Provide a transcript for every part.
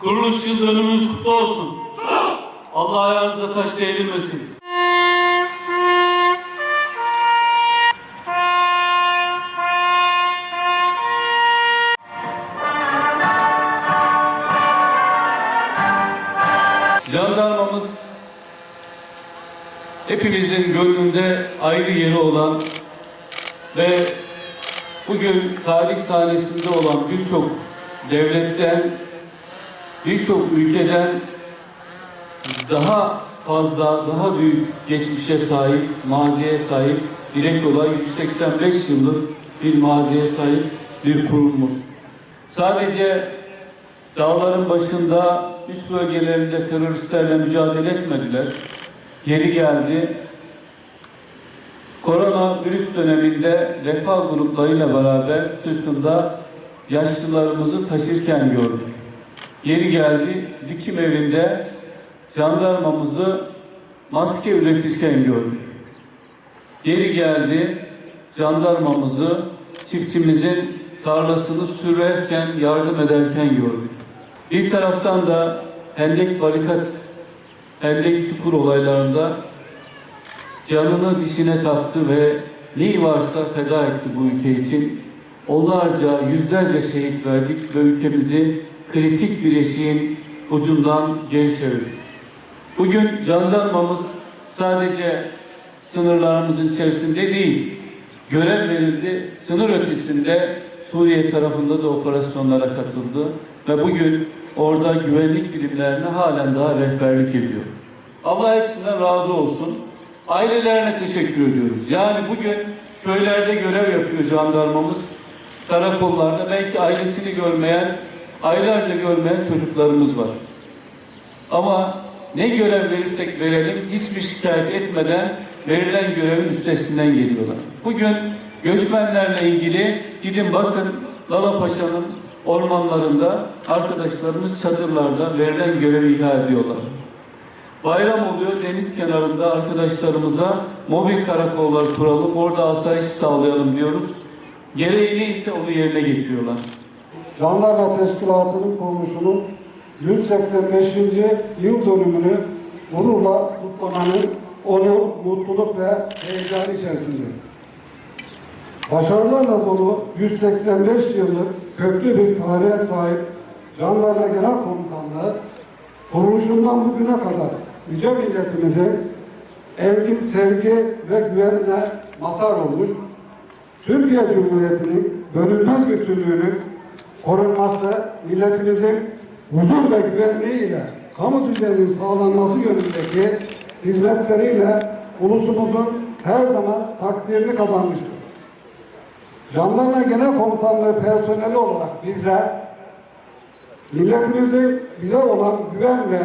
Kuruluş yıl dönümünüz kutlu olsun. Allah ayağınıza taş değdirmesin. Jandarmamız hepimizin gönlünde ayrı yeri olan ve bugün tarih sahnesinde olan birçok devletten, birçok ülkeden daha fazla, daha büyük geçmişe sahip, maziye sahip, direkt olay 185 yıllık bir maziye sahip bir kurumumuz. Sadece dağların başında, üst bölgelerinde teröristlerle mücadele etmediler. Yeri geldi, Korona virüs döneminde refah gruplarıyla beraber sırtında yaşlılarımızı taşırken gördük. Yeri geldi dikim evinde jandarmamızı maske üretirken gördük. Yeri geldi jandarmamızı çiftçimizin tarlasını sürerken, yardım ederken gördük. Bir taraftan da hendek barikat, hendek çukur olaylarında canını dişine taktı ve neyi varsa feda etti bu ülke için. Onlarca, yüzlerce şehit verdik ve ülkemizi kritik bir eşiğin ucundan geri çevirdik. Bugün jandarmamız sadece sınırlarımızın içerisinde değil, görev verildi, sınır ötesinde Suriye tarafında da operasyonlara katıldı ve bugün orada güvenlik birimlerine halen daha rehberlik ediyor. Allah hepsinden razı olsun. Ailelerine teşekkür ediyoruz. Yani bugün köylerde görev yapıyor jandarmamız. Karakollarda belki ailesini görmeyen, aylarca görmeyen çocuklarımız var. Ama ne görev verirsek verelim hiçbir şikayet etmeden verilen görevin üstesinden geliyorlar. Bugün göçmenlerle ilgili gidin bakın Lalapaşa'nın ormanlarında arkadaşlarımız çadırlarda verilen görevi ihale ediyorlar. Bayram oluyor deniz kenarında arkadaşlarımıza mobil karakollar kuralım, orada asayiş sağlayalım diyoruz. Gereği neyse onu yerine getiriyorlar. Jandarma Teşkilatı'nın kuruluşunun 185. yıl dönümünü gururla kutlamanın onu mutluluk ve heyecan içerisinde. Başarılarla dolu 185 yıllık köklü bir tarihe sahip Jandarma Genel Komutanlığı kuruluşundan bugüne kadar yüce milletimize evgin sevgi ve güvenine mazhar olmuş, Türkiye Cumhuriyeti'nin bölünmez bütünlüğünün korunması, milletimizin huzur ve güvenliğiyle kamu düzeninin sağlanması yönündeki hizmetleriyle ulusumuzun her zaman takdirini kazanmıştır. Jandarma Genel Komutanlığı personeli olarak bizler milletimizin bize olan güven ve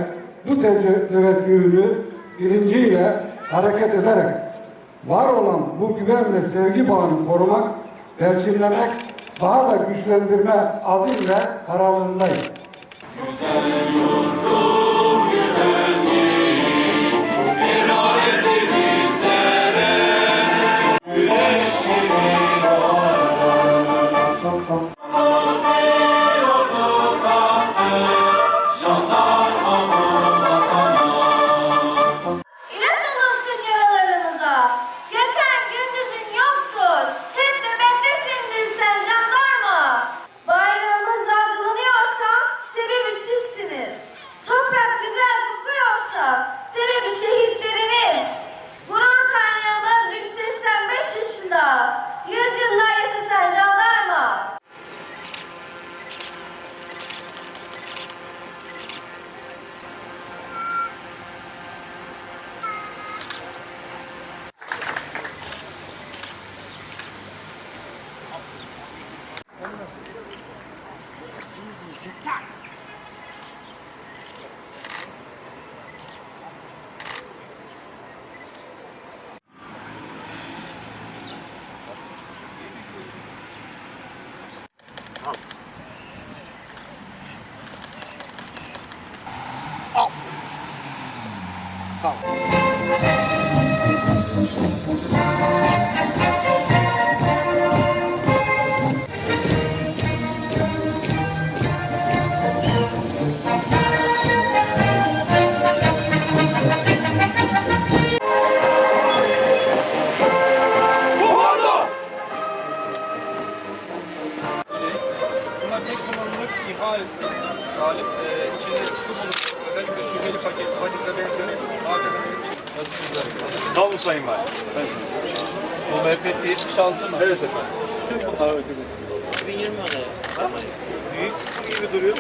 bu teveccühünü bilinciyle hareket ederek var olan bu güven ve sevgi bağını korumak, perçinlemek, daha da güçlendirme azimle kararlılığındayız. İlaç Off. Off. Salim, e, içinde su bulunuyor. Özellikle şüpheli paket, pakete benzeyen malzemelerin Nasılsınız arkadaşlar? Sağ olun Sayın Valim. Bu MPT 76 mı? Evet efendim. Bunlar arkadaşlar. 2020 Büyük sıfır gibi duruyor.